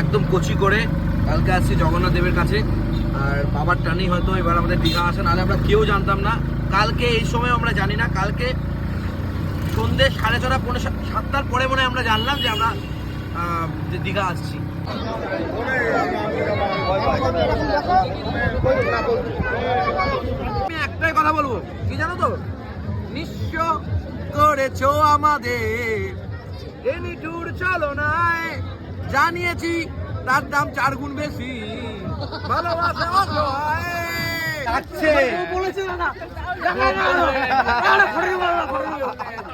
একদম কচি করে কালকে আসছি জগন্নাথ দেবের কাছে। আর বাবার টানেই হয়তো এবার আমাদের দীঘা আসে, নাহলে আমরা কেউ জানতাম না। কালকে এই সময় আমরা জানি না, কালকে সন্ধ্যে সাড়ে ছটা পনেরো সাতটার পরে মনে আমরা জানলাম যে আমরা যে দীঘা আসছি। আমি একটাই কথা বলব, কি জানো তো? নিঃস্ব করেছ আমাদের এনি টুর চলো নাই। জানিয়েছি তার দাম চার গুণ বেশি। ভালোবাসা অসহায়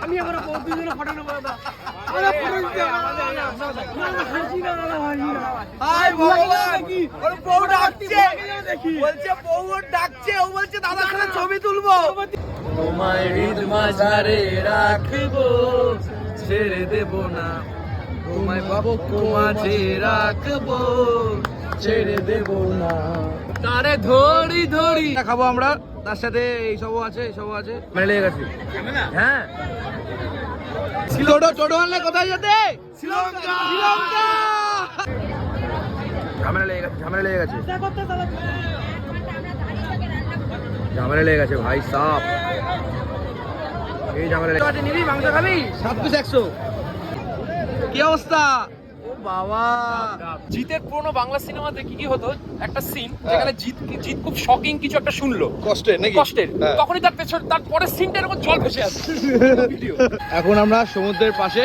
আমি আমার ফটো নেব ছবি তুলবো। তোমায় হৃদ মাঝারে রাখব। ছেড়ে দেব না। তোমায় বাবক মাঝে রাখব। ছেড়ে দেব না। তারে ধরি ধরি। খাব আমরা। তার সাথে এই সবও আছে এই সবও আছে। মেরে লেগে গেছে। হ্যাঁ। ছোট ছোট আনলে কোথায় যেতে? শ্রীলঙ্কা! শ্রীলঙ্কা! ঝামেলা লেগে গেছে ঝামেলা লেগে গেছে। ঝামেলা লেগে গেছে ভাই সাপ। এই ঝামেলা নিবি মাংস খাবি? সাত পিস একশো। কি অবস্থা? ও বাবা। জিতের পুরোনো বাংলা সিনেমাতে কি কি হতো? একটা সিন যেখানে জিত জিত খুব শকিং কিছু একটা শুনলো। কষ্টের নাকি? কষ্টের। হ্যাঁ। তখনই তার পেছন তার পরের জল ভেসে আসে। ভিডিও এখন আমরা সমুদ্রের পাশে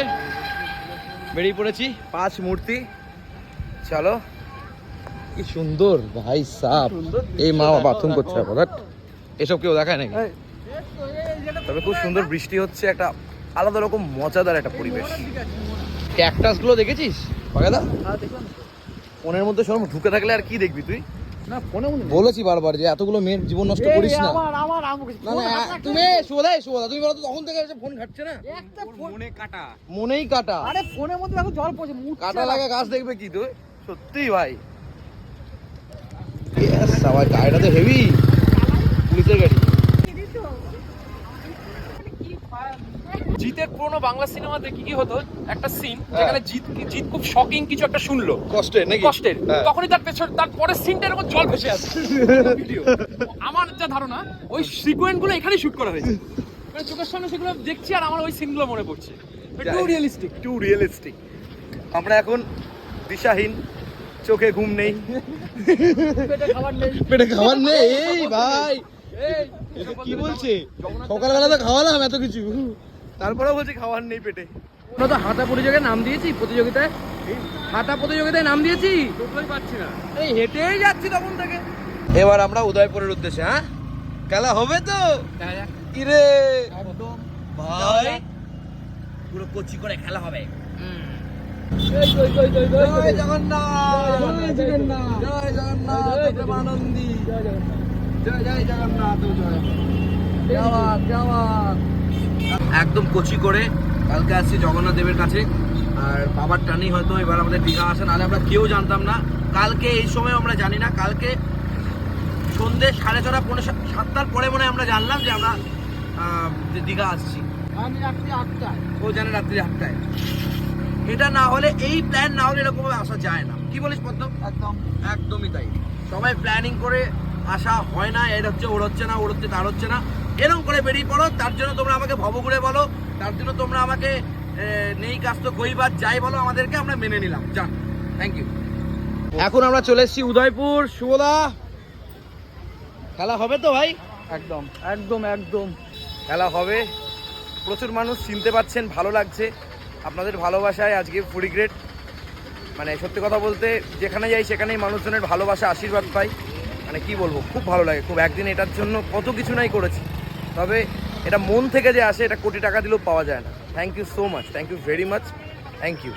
বেরিয়ে পড়েছি। পাঁচ মূর্তি। চলো। কি সুন্দর ভাই সাপ এই মা বাথরুম করছে এসব কেউ দেখায় নাকি? তবে খুব সুন্দর বৃষ্টি হচ্ছে একটা আলাদা রকম মজাদার একটা পরিবেশ। ক্যাকটাসগুলো দেখেছিস? বাগাদা? ফোনের মধ্যে সব ঢুকে থাকলে আর কি দেখবি তুই? না ফোনে মনে বলেছি বারবার যে এতগুলো মেয়ের জীবন নষ্ট করিস না। আমার আমার আমু না না তুমি শুভদা শুভদা তুমি বলো তখন থেকে ফোন ঘাটছে না? একটা ফোনে কাটা। মনেই কাটা। আরে ফোনের মধ্যে দেখো জল পড়ছে মুখ কাটা লাগা গাছ দেখবে কি তুই? সত্যি ভাই। সবাই গাড়িটা তো হেভি পুরোনো বাংলা সিনেমাতে কি কি হতো? একটা সিন যেখানে জিত জিত খুব শকিং কিছু একটা শুনলো। কষ্টের নাকি? কষ্টের। হ্যাঁ। তখনই তার পেছন তার পরের সিনটার উপর জল ভেসে আসে। ভিডিও আমার যা ধারণা ওই সিকোয়েন্সগুলো এখানেই শুট করা হয়েছে। মানে চোখের সামনে সেগুলো দেখছি আর আমার ওই সিনগুলো মনে পড়ছে। টু রিয়েলিস্টিক টু রিয়েলিস্টিক আমরা এখন দিশাহীন চোখে ঘুম নেই। খাবার নেই। পেটে খাবার নেই? এই ভাই। কি বলছে? সকালবেলা তো খাওয়ালাম এত কিছু। তারপরেও বলছে খাবার নেই পেটে। আমরা তো হাতা প্রতিযোগিতায় নাম দিয়েছি প্রতিযোগিতায়। হাতা প্রতিযোগিতায় নাম দিয়েছি? পাচ্ছি না। এই হেঁটেই যাচ্ছি তখন থেকে। এবার আমরা উদয়পুরের উদ্দেশ্যে হ্যাঁ? খেলা হবে তো? কিরে? একদম। ভাই। পুরো কচি করে খেলা হবে। এই জয় জয় জয় জয় জয় জগন্নাথ। জয় জগন্নাথ। একদম কচি করে কালকে আসছি জগন্নাথ দেবের কাছে। আর বাবার টানেই হয়তো এবার আমাদের দীঘা আসে নাহলে আমরা কেউ জানতাম না। কালকে এই সময় আমরা জানি না কালকে সন্ধ্যে সাড়ে ছটা পনেরো সাতটার পরে মনে হয় আমরা জানলাম যে আমরা দীঘা আসছি। আমি রাত্রি আটটায়। ও জানে রাত্রি আটটায়। এটা না হলে এই প্ল্যান না হলে এরকমভাবে আসা যায় না। কি বলিস পদ্ম? একদম। একদমই তাই। সবাই প্ল্যানিং করে আসা হয় না এর হচ্ছে ওর হচ্ছে না ওর হচ্ছে তার হচ্ছে না। এরকম করে বেরিয়ে পড়ো তার জন্য তোমরা আমাকে ভবঘুরে বলো তার জন্য তোমরা আমাকে নেই কাজ তো কইবার যাই বলো আমাদেরকে আমরা মেনে নিলাম। যান থ্যাংক ইউ এখন আমরা চলে এসেছি উদয়পুর শুভদা খেলা হবে তো ভাই? একদম একদম একদম। খেলা হবে। প্রচুর মানুষ চিনতে পারছেন ভালো লাগছে। আপনাদের ভালোবাসায় আজকে ফুডি গ্রেড মানে সত্যি কথা বলতে যেখানে যাই সেখানেই মানুষজনের ভালোবাসা আশীর্বাদ পাই। মানে কি বলব খুব ভালো লাগে খুব একদিন এটার জন্য কত কিছু নাই করেছি। তবে এটা মন থেকে যে আসে এটা কোটি টাকা দিলেও পাওয়া যায় না। Thank you so much thank you very much thank you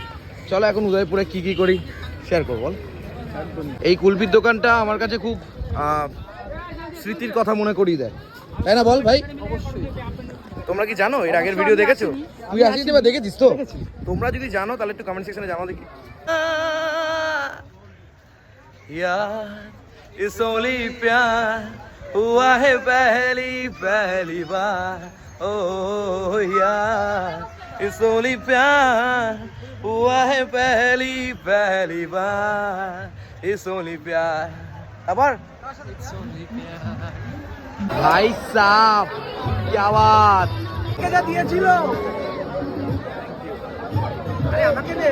চলো এখন উদয়পুরে কী কী করি শেয়ার করব বল। এই কুলপির দোকানটা আমার কাছে খুব স্মৃতির কথা মনে করিয়ে দেয়। তাই না বল ভাই? তোমরা কি জানো এর আগের ভিডিও দেখেছ? তুই আসিস এবার দেখেছিস তো? তোমরা যদি জানো তাহলে একটু কমেন্ট সেকশনে জানাও দেখি। ইয়া ইস ওনলি প্যার। हुआ है पहली पहली बार ओ यार इस ओली प्यार हुआ है पहली पहली बार इस ओली प्यार আবার ভাই সাহ কি আওয়াজ যা দিয়েছিল আরে আমাকে দে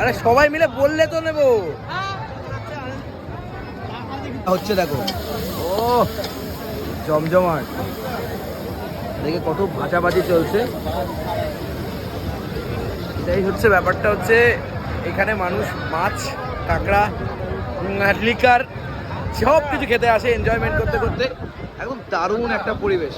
আরে সবাই মিলে বললে তো নেব। হচ্ছে দেখো। ও জমজমাট। দেখে কত ভাজাবাজি চলছে। এটাই হচ্ছে ব্যাপারটা হচ্ছে এখানে মানুষ মাছ কাঁকড়া লিকার সব কিছু খেতে আসে এনজয়মেন্ট করতে করতে। একদম দারুণ একটা পরিবেশ।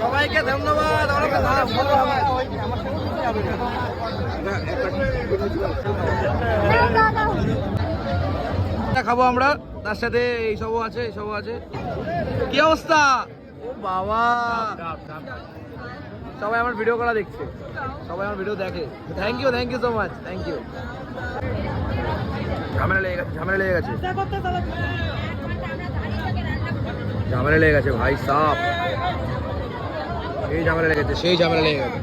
সবাইকে ধন্যবাদ খাব আমরা তার সাথে এইসবও আছে এইসবও আছে। কি অবস্থা? ও বাবা। সবাই আমার ভিডিও করা দেখছে। সবাই আমার ভিডিও দেখে। Thank you thank you so much thank you ঝামেলা লেগে গেছে ঝামেলা লেগে গেছে। ঝামেলা লেগে গেছে ভাই সাপ। এই ঝামেলা লেগেছে সেই ঝামেলা লেগে গেছে।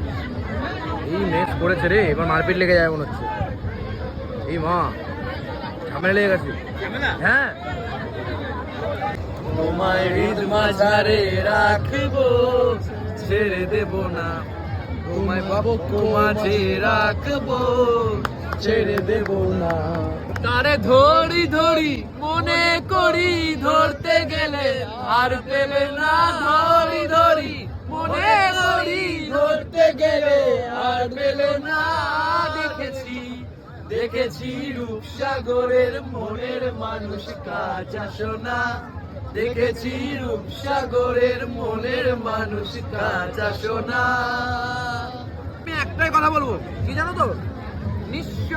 এই মেস করেছে রে এবার মারপিট লেগে যায় মনে হচ্ছে। এই মা ঝামেলা লেগে গেছে। হ্যাঁ। তোমায় হৃদ মাঝারে রাখব, ছেড়ে দেব না। তোমায় বাবক মাঝে রাখব, ছেড়ে দেব না। তারে ধরি ধরি, মনে করি ধরতে গেলে আর পেলে না। ধরি ধরি, মনে করি ধরতে গেলে আর পেলে না। দেখেছি দেখেছি রূপসাগরের মনের মানুষ কাজ আসো না দেখেছি রূপসাগরের মনের মানুষ কাজ আসো না আমি একটাই কথা বলব, কি জানো তো? নিঃস্ব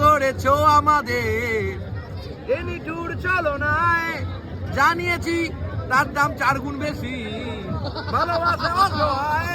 করেছ আমাদের। টুর চলো নাই। জানিয়েছি তার দাম চার গুণ বেশি। ভালোবাসা অসহায়।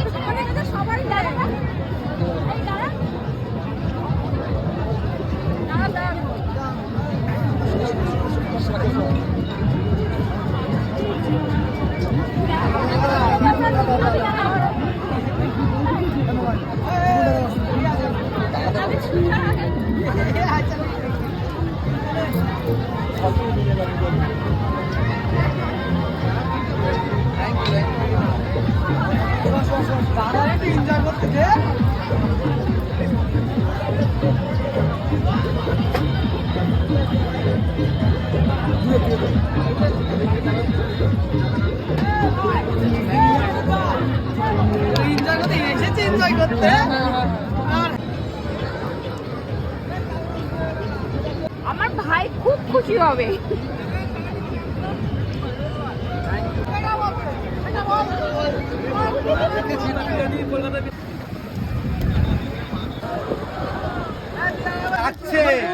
আমার ভাই খুব খুশি হবে।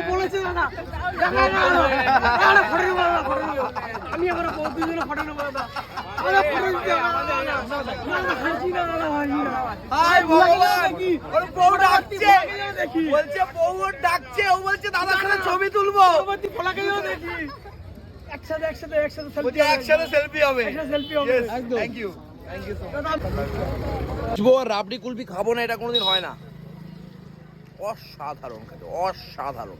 বলছে বউ ছবি তুলবো। বলছে, একসাথে সেলফি হবে। রাবড়ি কুলফি খাব না, এটা কোনোদিন হয় না। অসাধারণ খেতে, অসাধারণ।